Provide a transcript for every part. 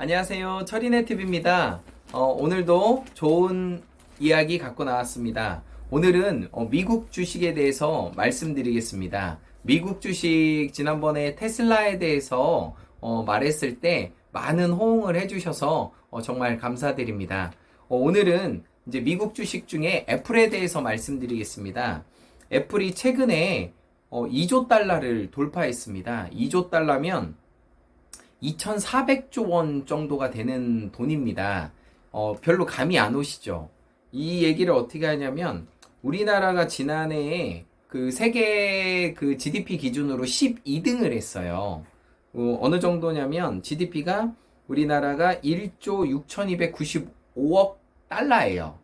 안녕하세요. 철인의 TV입니다. 어, 오늘도 좋은 이야기 갖고 나왔습니다. 오늘은 어, 미국 주식에 대해서 말씀드리겠습니다. 미국 주식 지난번에 테슬라에 대해서 어, 말했을 때 많은 호응을 해주셔서 어, 정말 감사드립니다. 어, 오늘은 이제 미국 주식 중에 애플에 대해서 말씀드리겠습니다. 애플이 최근에 어, 2조 달러를 돌파했습니다. 2조 달러면 2,400조 원 정도가 되는 돈입니다. 어, 별로 감이 안 오시죠? 이 얘기를 어떻게 하냐면, 우리나라가 지난해에 그 세계 그 GDP 기준으로 12등을 했어요. 어, 어느 정도냐면, GDP가 우리나라가 1조 6,295억 달러예요.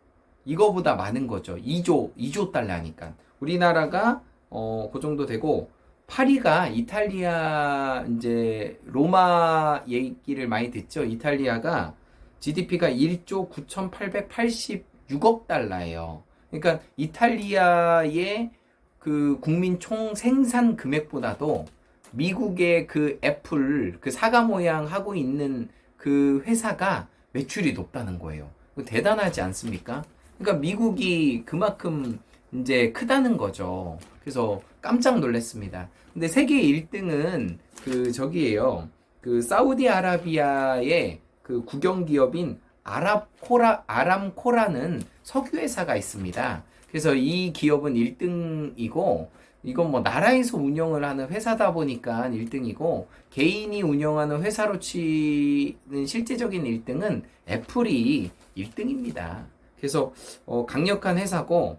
이거보다 많은 거죠. 2조, 2조 달러니까. 우리나라가, 어, 그 정도 되고, 파리가 이탈리아 이제 로마 얘기를 많이 듣죠. 이탈리아가 GDP가 1조 9,886억 달러예요. 그러니까 이탈리아의 그 국민 총 생산 금액보다도 미국의 그 애플 그 사과 모양 하고 있는 그 회사가 매출이 높다는 거예요. 대단하지 않습니까? 그러니까 미국이 그만큼 이제 크다는 거죠. 그래서 깜짝 놀랐습니다. 근데 세계 1등은 그 저기예요. 그 사우디아라비아의 그 국영 기업인 아랍코라 아람코라는 석유 회사가 있습니다. 그래서 이 기업은 1등이고 이건 뭐 나라에서 운영을 하는 회사다 보니까 1등이고 개인이 운영하는 회사로 치는 실제적인 1등은 애플이 1등입니다. 그래서 어, 강력한 회사고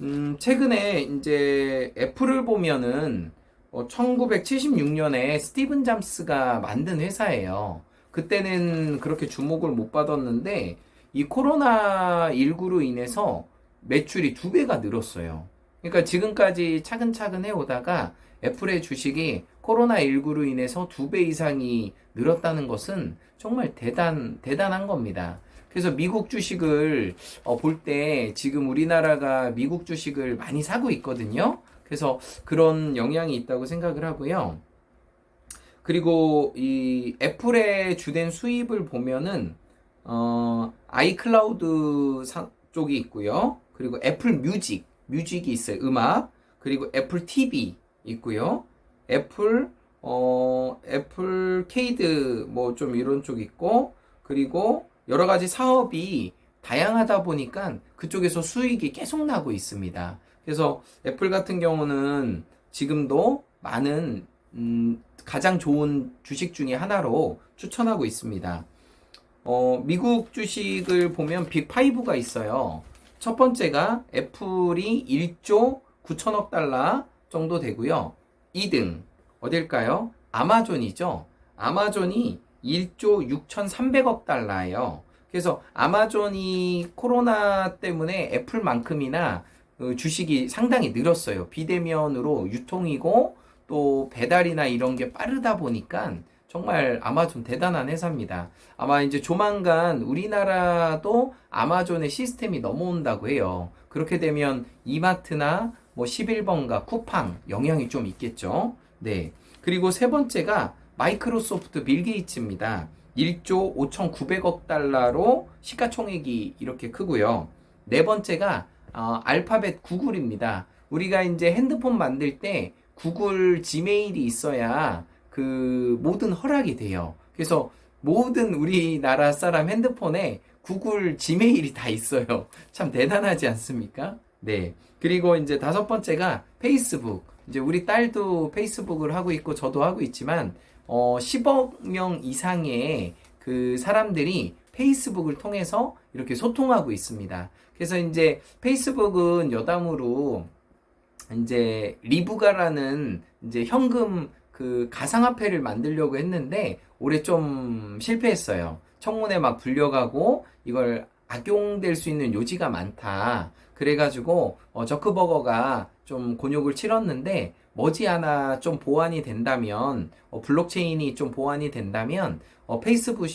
음, 최근에 이제 애플을 보면은 어, 1976년에 스티븐 잠스가 만든 회사예요. 그때는 그렇게 주목을 못 받았는데 이 코로나 19로 인해서 매출이 두 배가 늘었어요. 그러니까 지금까지 차근차근 해오다가 애플의 주식이 코로나 19로 인해서 두 배 이상이 늘었다는 것은 정말 대단 대단한 겁니다. 그래서 미국 주식을 어, 볼 때 지금 우리나라가 미국 주식을 많이 사고 있거든요. 그래서 그런 영향이 있다고 생각을 하고요. 그리고 이 애플의 주된 수입을 보면은 어, 아이클라우드 사, 쪽이 있고요. 그리고 애플 뮤직, 뮤직이 있어요. 음악. 그리고 애플 TV 있고요. 애플 어, 애플 케이드 뭐 좀 이런 쪽 있고 그리고 여러 가지 사업이 다양하다 보니까 그쪽에서 수익이 계속 나고 있습니다. 그래서 애플 같은 경우는 지금도 많은 음, 가장 좋은 주식 중에 하나로 추천하고 있습니다. 어, 미국 주식을 보면 빅5가 있어요. 첫 번째가 애플이 1조 9천억 달러 정도 되고요. 2등 어딜까요? 아마존이죠. 아마존이 1조 6,300억 달러예요. 그래서 아마존이 코로나 때문에 애플만큼이나 어, 주식이 상당히 늘었어요. 비대면으로 유통이고 또 배달이나 이런 게 빠르다 보니까 정말 아마존 대단한 회사입니다. 아마 이제 조만간 우리나라도 아마존의 시스템이 넘어온다고 해요. 그렇게 되면 이마트나 뭐 11번가 쿠팡 영향이 좀 있겠죠. 네. 그리고 세 번째가 마이크로소프트 빌 게이츠입니다. 1조 5,900억 달러로 시가총액이 이렇게 크고요. 네 번째가 어, 알파벳 구글입니다. 우리가 이제 핸드폰 만들 때 구글 지메일이 있어야 그 모든 허락이 돼요. 그래서 모든 우리나라 사람 핸드폰에 구글 지메일이 다 있어요. 참 대단하지 않습니까? 네. 그리고 이제 다섯 번째가 페이스북. 이제 우리 딸도 페이스북을 하고 있고 저도 하고 있지만 어 10억 명 이상의 그 사람들이 페이스북을 통해서 이렇게 소통하고 있습니다. 그래서 이제 페이스북은 여담으로 이제 리부가라는 이제 현금 그 가상화폐를 만들려고 했는데 올해 좀 실패했어요. 청문회 막 불려가고 이걸 악용될 수 있는 요지가 많다. 그래가지고 어, 저크버거가 좀 곤욕을 치렀는데 머지않아 좀 보완이 된다면 어, 블록체인이 좀 보완이 된다면 어, 페이스북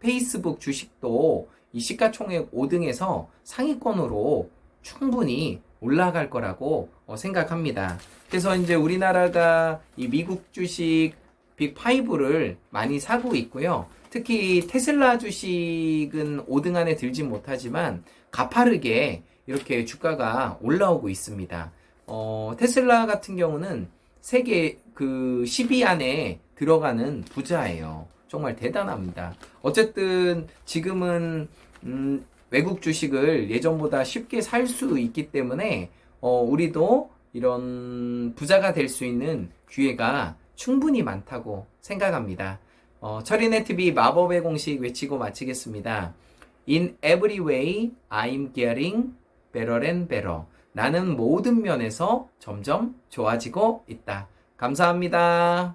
페이스북 주식도 이 시가총액 5등에서 상위권으로 충분히 올라갈 거라고 어, 생각합니다. 그래서 이제 우리나라가 이 미국 주식 빅5를 많이 사고 있고요. 특히 테슬라 주식은 5등 안에 들진 못하지만 가파르게 이렇게 주가가 올라오고 있습니다. 어, 테슬라 같은 경우는 세계 그 10위 안에 들어가는 부자예요. 정말 대단합니다. 어쨌든 지금은 음, 외국 주식을 예전보다 쉽게 살 수 있기 때문에 어, 우리도 이런 부자가 될 수 있는 기회가 충분히 많다고 생각합니다. 어, 철인의 TV 마법의 공식 외치고 마치겠습니다. In every way, I'm getting better and better. 나는 모든 면에서 점점 좋아지고 있다. 감사합니다.